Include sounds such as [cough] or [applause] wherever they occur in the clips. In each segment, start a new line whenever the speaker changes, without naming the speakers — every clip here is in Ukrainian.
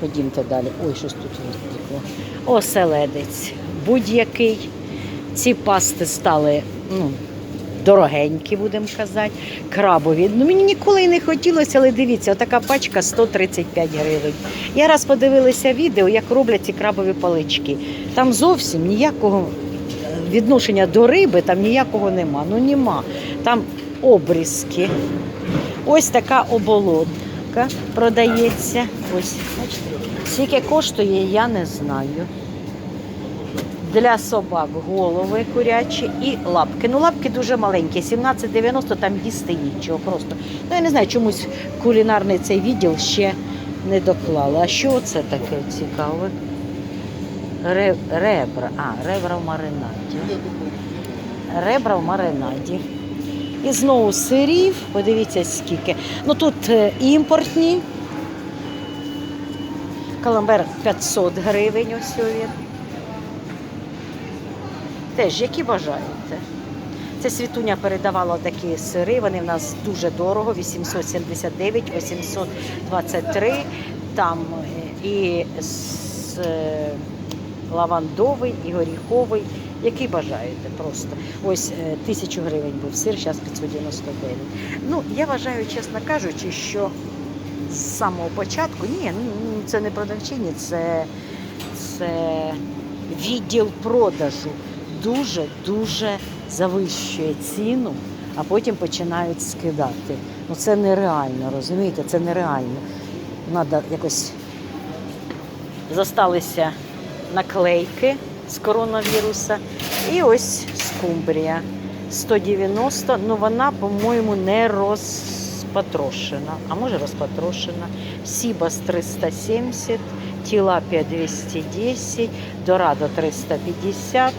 Ходімте далі. Ой, щось тут втекло. Оселедець. Будь-який. Ці пасти стали ну, дорогенькі, будемо казати. Крабові. Ну, мені ніколи і не хотілося, але дивіться, отака пачка 135 гривень. Я раз подивилася відео, як роблять ці крабові палички. Там зовсім ніякого е, відношення до риби, там ніякого нема. Ну нема. Там обрізки. Ось така оболонка продається. Ось, бачите, скільки коштує, я не знаю. Для собак голови курячі і лапки. Ну, лапки дуже маленькі, 17,90 там їсти нічого просто. Ну, я не знаю, чомусь кулінарний цей відділ ще не доклали. А що це таке цікаве? Ре- Ребра. А, ребра в маринаді. Ребра в маринаді. І знову сирів, подивіться скільки. Ну тут е, імпортні. Каламбер 500 гривень ось він. Теж, які бажаєте. Це світуня передавала такі сири, вони в нас дуже дорого, 879, 823. Там е, і з, е, лавандовий, і горіховий, який бажаєте просто. Ось е, тисячу гривень був сир, зараз 599. Ну, я вважаю, чесно кажучи, що з самого початку, ні, ну, ну, це не продавчині, це, це відділ продажу дуже-дуже завищує ціну, а потім починають скидати. Ну це нереально, розумієте? Це нереально. Треба якось зосталися наклейки з коронавіруса. І ось скумбрія 190, ну вона, по-моєму, не розпатрошена. А може розпатрошена. Сібас 370, Тілапія 210, Дорадо 350,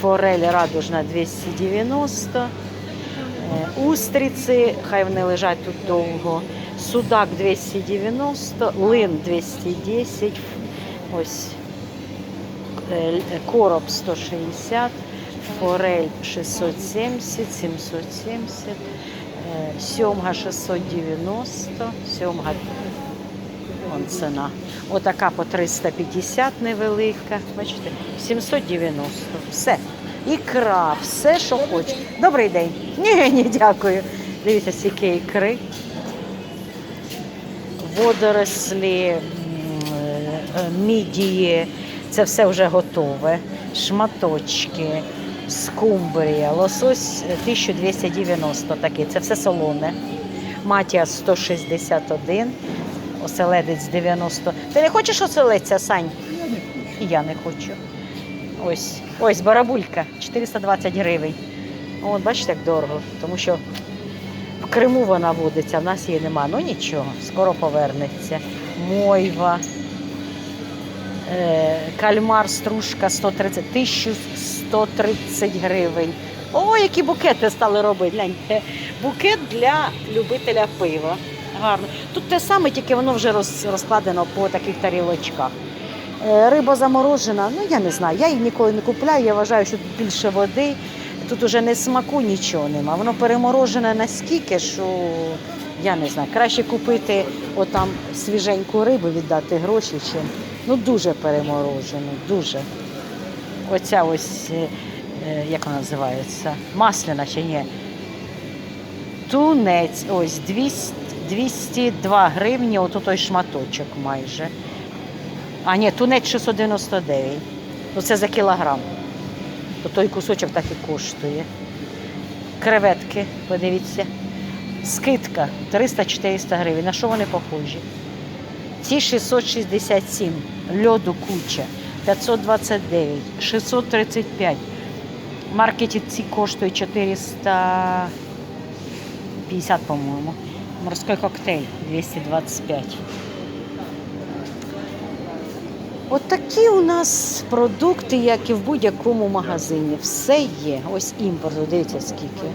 Форель радужна 290, е, устриці, хай вони лежать тут довго. Судак 290, лин 210, ось короб 160, форель 670, 770, е, сьомга 690, сьомга Вон ціна. Отака по 350 невелика. Бачите, 790. Все. Ікра, все, що хочеш. Добрий день. Ні, ні, дякую. Дивіться, скільки ікри. Водорослі, е, мідії. Це все вже готове. Шматочки, скумбрія, лосось е, 1290 такий. Це все солоне. Матія 161, оселедець 90. Ти не хочеш оселедця, Сань? І я не хочу. Ось, ось барабулька 420 гривень. От, бачите, як дорого, тому що в Криму вона водиться, в нас її нема. Ну нічого, скоро повернеться. Мойва, е, кальмар, стружка 130, 1130 гривень. О, які букети стали робити. Гляньте. Букет для любителя пива. Гарно. Тут те саме, тільки воно вже роз- розкладено по таких тарілочках. Е, Риба заморожена, ну я не знаю, я її ніколи не купляю. Я вважаю, що тут більше води. Тут уже не смаку нічого нема. Воно переморожене настільки, що я не знаю. Краще купити отам свіженьку рибу, віддати гроші, чим ну дуже переморожену, дуже. Оця ось, е, е, як вона називається? Масляна чи ні? Тунець, ось 200, 202 гривні, ото той шматочок майже. А ні, тунець 699. Ну це за кілограм. То той кусочок так і коштує. Креветки, подивіться. Скидка 300-400 гривень. На що вони похожі? Ці 667, льоду куча, 529, 635. В маркеті ці коштують 450, по-моєму. Морський коктейль 225. От у нас продукти, як і в будь-якому магазині. Все є. Ось імпорту, дивіться скільки.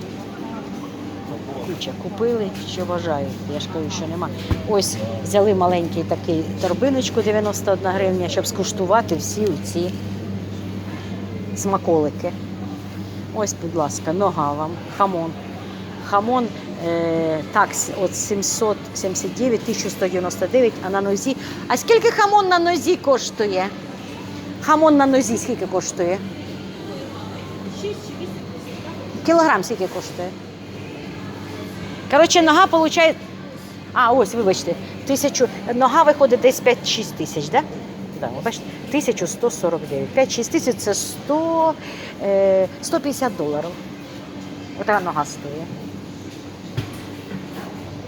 Куча купили, що бажають. Я ж кажу, що нема. Ось взяли маленький такий торбиночку 91 гривня, щоб скуштувати всі ці смаколики. Ось, будь ласка, нога вам, хамон. Хамон Е, такс от 779, 1199, а на нозі. А скільки хамон на нозі коштує? Хамон на нозі скільки коштує? Кілограм скільки коштує? Коротше, нога виходить. А, ось, вибачте, тисячу. Нога виходить десь 5-6 тисяч, да? Да, бачите, 1149. 5-6 тисяч це 100, е, 150 доларів. Отака нога стоїть.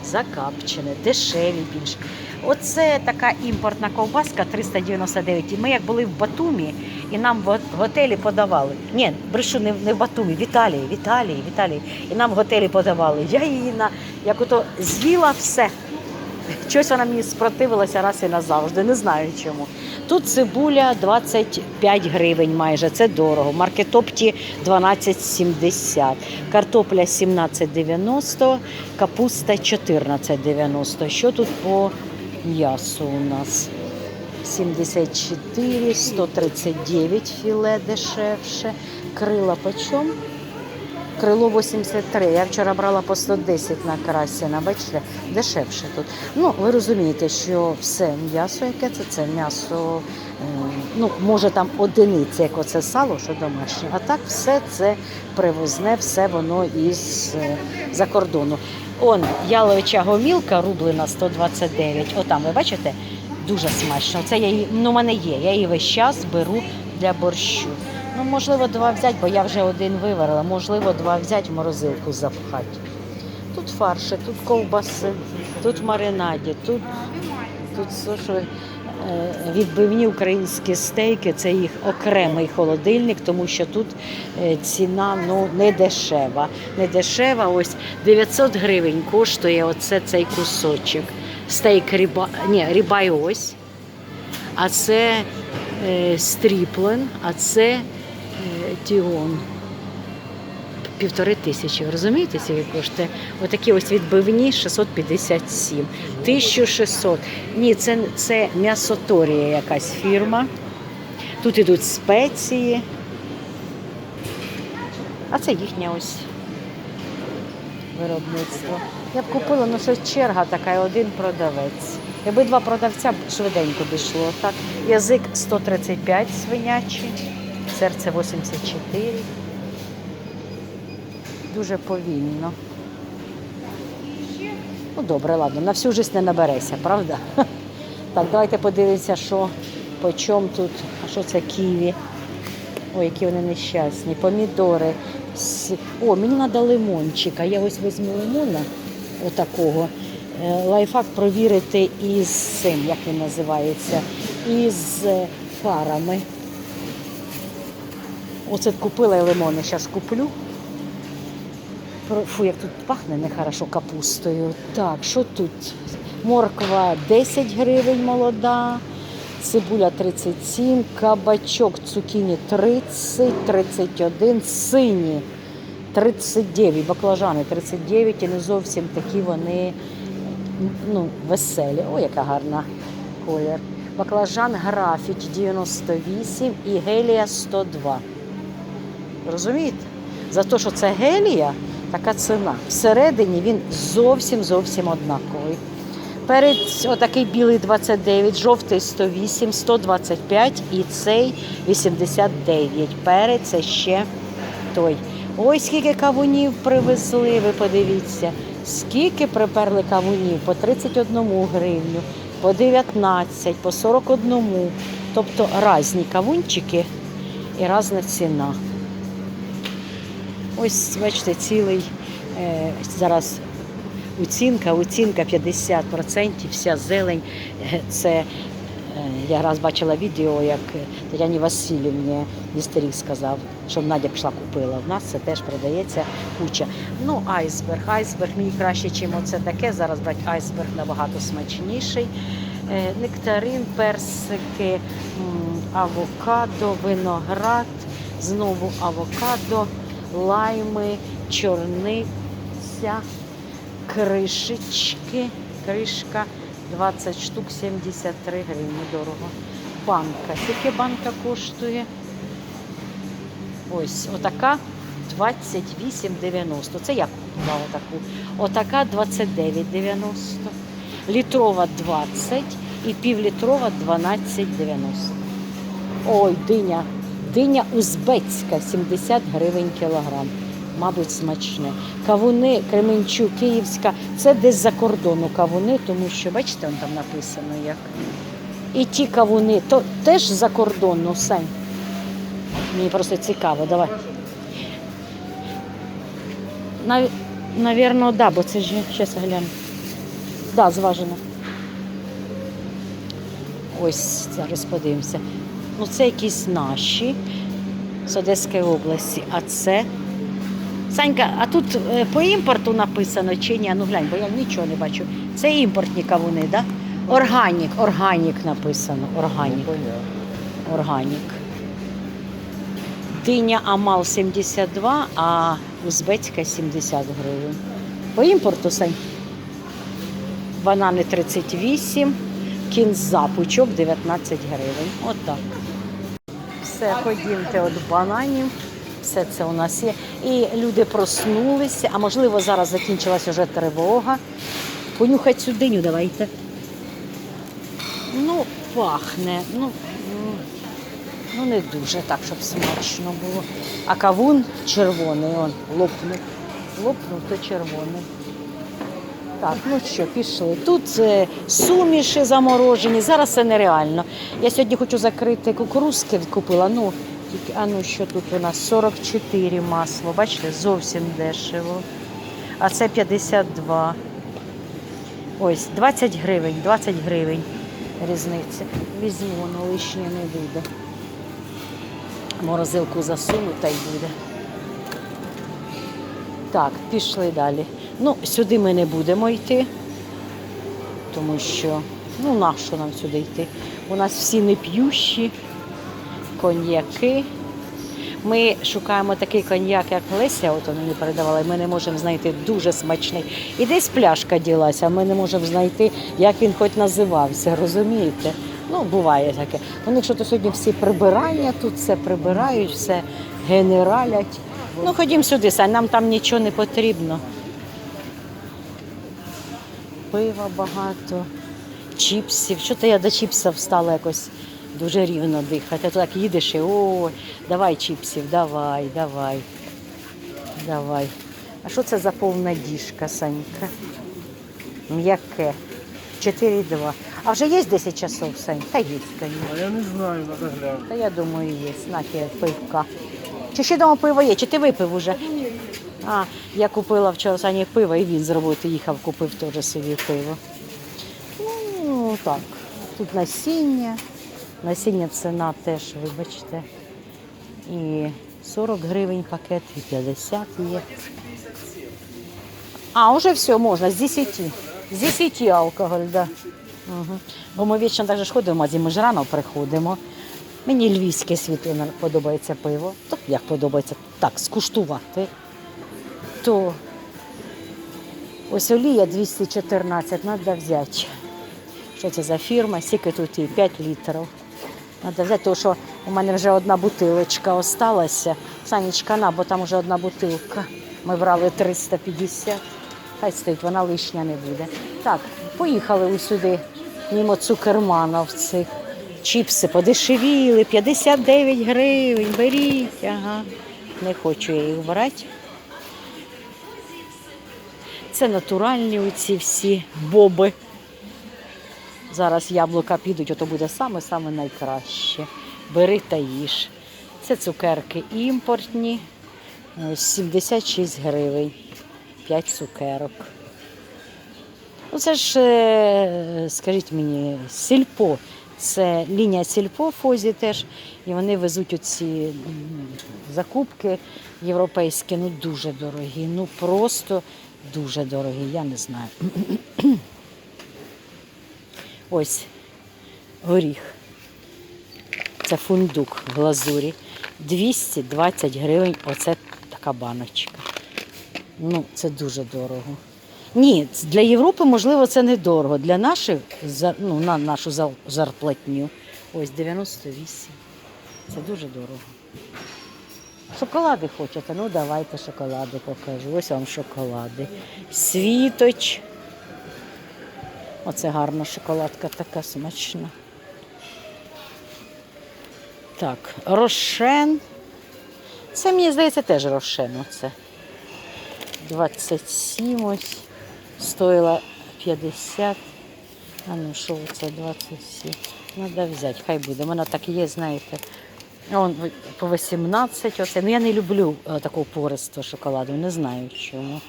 Закапчене, дешеві більш. Оце така імпортна ковбаска 399. І ми як були в Батумі, і нам в готелі подавали. Ні, брешу не, в- Батумі, в Італії, в Італії, в Італії. І нам в готелі подавали. Я її на як ото з'їла все. Щось вона мені спротивилася раз і назавжди, не знаю чому. Тут цибуля 25 гривень майже, це дорого. Маркетопті 12,70. Картопля 17,90, капуста 14,90. Що тут по м'ясу у нас? 74, 139 філе дешевше. Крила почем? Крило 83. Я вчора брала по 110 на Красіна, бачите, дешевше тут. Ну, ви розумієте, що все м'ясо, яке це, це м'ясо, е, ну, може там одиниці, як оце сало, що домашнє. А так все це привозне, все воно із е, за кордону. Он яловича гомілка рублена 129. Отам, ви бачите? Дуже смачно. Це я її, ну, мене є. Я її весь час беру для борщу. Ну, можливо, два взяти, бо я вже один виварила. Можливо, два взяти в морозилку запхати. Тут фарші, тут ковбаси, тут маринаді, тут, тут е, відбивні українські стейки, це їх окремий холодильник, тому що тут е, ціна ну, не дешева. Не дешева, ось 900 гривень коштує оце цей кусочок. Стейк ріба, ні, рібай ось. А це е, стріплен, а це е, тіон. Півтори тисячі. Розумієте, скільки коштує? Отакі ось відбивні 657. 1600. Ні, це, це м'ясоторія якась фірма. Тут ідуть спеції. А це їхнє ось виробництво. Я б купила, ну щось черга така, один продавець. Якби два продавця швиденько дійшло. Так, язик 135 свинячий, серце 84. Дуже повільно. Ну добре, ладно, на всю життя не набереся, правда? [laughs] Так, давайте подивимося, що по чому тут, а що це ківі. Ой, які вони нещасні. Помідори. О, мені треба лимончика. Я ось візьму лимона отакого. Е, Лайфхак провірити із цим, як він називається, із е, парами. Оце купила я лимони, зараз куплю. Фу, як тут пахне нехорошо капустою. Так, що тут? Морква 10 гривень молода, цибуля 37, кабачок цукіні 30, 31, сині 39, баклажани 39 і не зовсім такі вони ну, веселі. О, яка гарна колір. Баклажан графіч 98 і гелія 102. Розумієте? За те, що це гелія, така ціна. Всередині він зовсім зовсім однаковий. Перець отакий білий 29, жовтий 108, 125 і цей 89. Перець це ще той. Ой, скільки кавунів привезли, ви подивіться. Скільки приперли кавунів? По 31 гривню, по 19, по 41. Тобто різні кавунчики і різна ціна. Ось, бачите, цілий е, зараз оцінка, оцінка 50%, вся зелень. Е, Це е, я раз бачила відео, як Тетяні Васильівні Містерік сказав, щоб Надя пішла купила. В нас це теж продається куча. Ну, айсберг. Айсберг мені краще, ніж оце таке. Зараз брати айсберг набагато смачніший. Нектарин, персики, авокадо, виноград, знову авокадо, лайми, чорниця, кришечки, кришка 20 штук 73 гривні дорого. Банка. Скільки банка коштує? Ось, отака 28,90. Це я два отаку. Отака 29,90. Літрова 20 і півлітрова 12,90. Ой, диня. Диня узбецька, 70 гривень кілограм. Мабуть, смачне. Кавуни Кременчук, Київська. Це десь за кордону кавуни, тому що, бачите, там написано як. І ті кавуни, то теж за кордону, Сань. Мені просто цікаво, давай. Нав... Навірно, да, бо це ж зараз гляну. Да, зважено. Ось зараз подивимося. Ну, це якісь наші з Одеської області. А це. Санька, а тут е, по імпорту написано чи ні? Ну глянь, бо я нічого не бачу. Це імпортні кавуни, так? Да? Органік, органік написано. Органік. Органік. Диня Амал 72, а узбецька 70 гривень. По імпорту, Сань. Банани 38, кінза пучок 19 гривень. Отак. Все, ходімте від бананів. Все це у нас є. І люди проснулися, а можливо зараз закінчилась вже тривога. Понюхать цю диню давайте. Ну, пахне. Ну, ну не дуже так, щоб смачно було. А кавун червоний, он лопнув. Лопнув, то червоний. Так, ну що, пішли. Тут е, суміші заморожені, зараз це нереально. Я сьогодні хочу закрити кукурузки, купила. Ну, тільки, а ну що тут у нас? 44 масло, бачите, зовсім дешево. А це 52. Ось, 20 гривень, 20 гривень різниця. Візьму, воно лишнє не буде. Морозилку засуну та й буде. Так, пішли далі. Ну, сюди ми не будемо йти, тому що, ну, нащо нам сюди йти? У нас всі неп'ющі, коньяки. Ми шукаємо такий коньяк, як Леся, от мені передавала, і ми не можемо знайти дуже смачний. І десь пляшка ділася, ми не можемо знайти, як він хоч називався, розумієте? Ну, буває таке. Них що то сьогодні всі прибирання, тут все прибирають, все генералять. Ну, ходім сюди, Сань, нам там нічого не потрібно. Пива багато, чіпсів. Що то я до чіпсів стала якось дуже рівно дихати. А то так їдеш і ой, давай чіпсів, давай, давай, давай. А що це за повна діжка, Санька? М'яке. 4,2. А вже є 10 часов, Сань? Та є, звісно.
А я не знаю, надо глянути.
Та я думаю, є. Знаки пивка. Чи ще дома пиво є? Чи ти випив уже? А, я купила вчора Сані пиво, і він з роботи їхав, купив теж собі пиво. Ну, так. Тут насіння. Насіння ціна теж, вибачте. І 40 гривень пакет, і 50 є. А, уже все, можна, з 10. З 10 алкоголь, так. Да. Угу. Бо ми вічно так же ходимо, в магазин, ми ж рано приходимо. Мені львівське світло подобається пиво. То як подобається? Так, скуштувати. То ось олія 214, треба взяти. Що це за фірма? Скільки тут і 5 літрів. Треба взяти, тому що у мене вже одна бутилочка осталася. Санечка, на, бо там вже одна бутилка. Ми брали 350. Хай стоїть, вона лишня не буде. Так, поїхали ось сюди, мимо цукерманів. Чіпси подешевіли, 59 гривень, беріть, ага. Не хочу я їх брати. Це натуральні оці всі боби. Зараз яблука підуть, ото буде саме-саме найкраще. Бери та їж. Це цукерки імпортні. 76 гривень. 5 цукерок. Ну, це ж, е, скажіть мені, сільпо. Це лінія сільпо в Фозі теж. І вони везуть оці закупки європейські, ну дуже дорогі. Ну просто дуже дорогі, я не знаю. [clears throat] Ось горіх. Це фундук в глазурі. 220 гривень. Оце така баночка. Ну, це дуже дорого. Ні, для Європи, можливо, це не дорого. Для наших, ну, на нашу зарплатню. Ось 98. Це дуже дорого. Шоколади хочете? Ну давайте шоколади покажу. Ось вам шоколади. Світоч. Оце гарна шоколадка, така смачна. Так, рошен. Це, мені здається, теж рошен. Оце. 27 ось. Стоїла 50. А ну що це 27? Треба взяти, хай буде. Мене так є, знаєте. Он по 18 оце. Ну я не люблю е, такого пористого шоколаду, не знаю чому.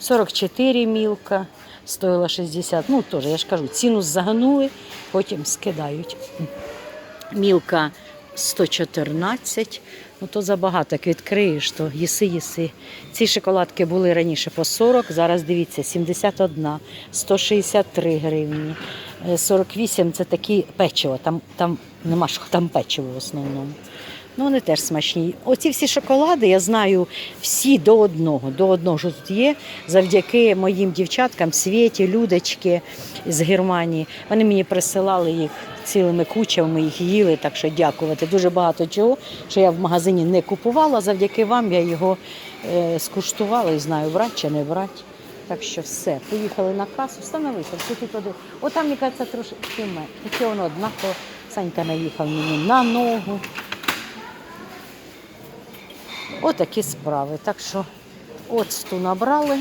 44 мілка, стоїла 60. Ну теж, я ж кажу, ціну загнули, потім скидають. Мілка 114, ну то забагато, як відкриєш, то їси, їси. Ці шоколадки були раніше по 40, зараз дивіться, 71, 163 гривні. Е, 48 це такі печиво, там, там нема що, там печиво в основному. Ну, вони теж смачні. Оці всі шоколади я знаю всі до одного. До одного що тут є. Завдяки моїм дівчаткам, Світі, Людочки з Германії. Вони мені присилали їх цілими кучами, їх їли, так що дякувати. Дуже багато чого, що я в магазині не купувала. Завдяки вам я його е, скуштувала і знаю, брати чи не брати. Так що все, поїхали на касу, встановити, всі тут один. О, там, мені кажеться, трошки менше. Тільки воно однаково. Санька наїхав мені на ногу. Отакі справи. Так що оцту набрали.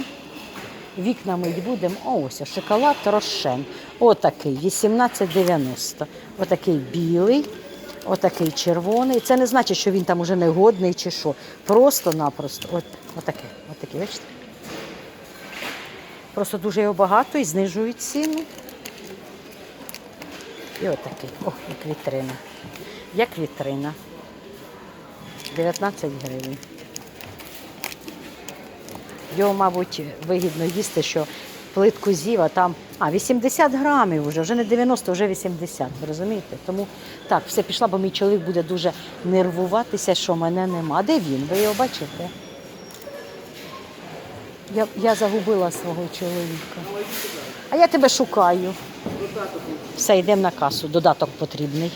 Вікна мить будемо. О, ось шоколад Рошен. Отакий, 18,90. Отакий білий, отакий червоний. Це не значить, що він там уже негодний чи що. Просто-напросто. От, отакий, отакий, бачите? Просто дуже його багато і знижують ціну. І отакий. О, як вітрина. Як вітрина. 19 гривень. Його, мабуть, вигідно їсти, що плитку з'їв, а там а, 80 грамів вже, вже не 90, вже 80, ви розумієте? Тому так, все пішла, бо мій чоловік буде дуже нервуватися, що мене нема. Де він? Ви його бачите? Я, я загубила свого чоловіка. А я тебе шукаю. Все, йдемо на касу. Додаток потрібний.